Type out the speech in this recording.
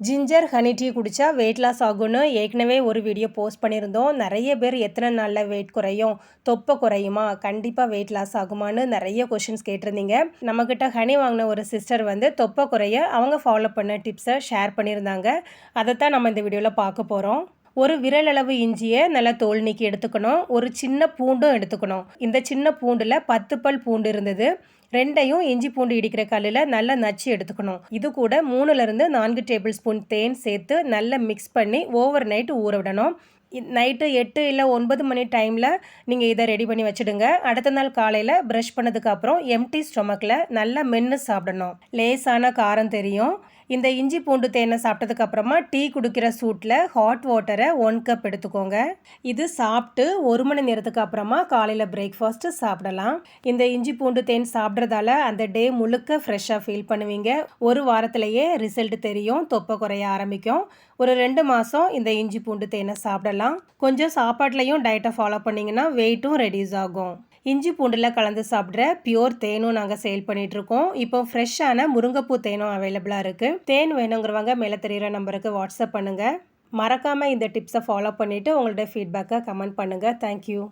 Ginger honey tea குடித்தா weight loss ஆகும்னு ஏற்கனவே ஒரு வீடியோ போஸ்ட் பண்ணியிருந்தோம். நிறைய பேர் எத்தனை நாளில் வெயிட் குறையும் தொப்பை குறையுமா கண்டிப்பாக வெயிட் லாஸ் ஆகுமான்னு நிறைய கொஷின்ஸ் கேட்டிருந்தீங்க. நம்மக்கிட்ட ஹனி வாங்கின ஒரு சிஸ்டர் வந்து தொப்பை குறைய அவங்க ஃபாலோ பண்ண டிப்ஸை ஷேர் பண்ணியிருந்தாங்க. அதைத்தான் நம்ம இந்த வீடியோவில் பார்க்க போகிறோம் ஒரு விரலளவு இஞ்சியை நல்லா தோல் நீக்கி எடுத்துக்கணும். ஒரு சின்ன பூண்டும் எடுத்துக்கணும். இந்த சின்ன பூண்டில் பத்து பல் பூண்டு இருந்தது. ரெண்டையும் இஞ்சி பூண்டு இடிக்கிற கல்லில் நல்லா நச்சு எடுத்துக்கணும். இது கூட மூணுலேருந்து நான்கு டேபிள் ஸ்பூன் தேன் சேர்த்து நல்லா மிக்ஸ் பண்ணி ஓவர் நைட்டு ஊற விடணும். நைட்டு எட்டு இல்லை ஒன்பது மணி டைமில் நீங்கள் இதை ரெடி பண்ணி வச்சுடுங்க. அடுத்த நாள் காலையில் ப்ரஷ் பண்ணதுக்கப்புறம் எம்டி ஸ்டொமக்கில் நல்லா மென்று சாப்பிடணும். லேசான காரம் தெரியும். இந்த இஞ்சி பூண்டு தேனை சாப்பிட்டதுக்கு அப்புறமா டீ குடிக்கிற சூட்டில் ஹாட் வாட்டரை ஒன் கப் எடுத்துக்கோங்க. இது சாப்பிட்டு ஒரு மணி நேரத்துக்கு அப்புறமா காலையில் பிரேக்ஃபாஸ்ட்டு சாப்பிடலாம். இந்த இஞ்சி பூண்டு தேன் சாப்பிட்றதால அந்த டே முழுக்க ஃப்ரெஷ்ஷாக ஃபீல் பண்ணுவீங்க. ஒரு வாரத்திலேயே ரிசல்ட் தெரியும் தொப்பை குறைய ஆரம்பிக்கும். ஒரு ரெண்டு மாதம் இந்த இஞ்சி பூண்டு தேனை சாப்பிடலாம். கொஞ்சம் சாப்பாட்லேயும் டயட்டை ஃபாலோ பண்ணிங்கன்னா வெயிட்டும் ரெடியூஸ் ஆகும். இஞ்சி பூண்டில் கலந்து சாப்பிட்ற பியோர் தேனும் நாங்கள் சேல் பண்ணிகிட்ருக்கோம் இப்போ ஃப்ரெஷ்ஷான முருங்கைப்பூ தேனும் அவைலபிளாக இருக்குது தேன் வேணுங்கிறவங்க மேலே தெரிகிற நம்பருக்கு வாட்ஸ்அப் பண்ணுங்கள் மறக்காமல் இந்த டிப்ஸை ஃபாலோ பண்ணிவிட்டு உங்களோட ஃபீட்பேக்கை கமெண்ட் பண்ணுங்கள் தேங்க்யூ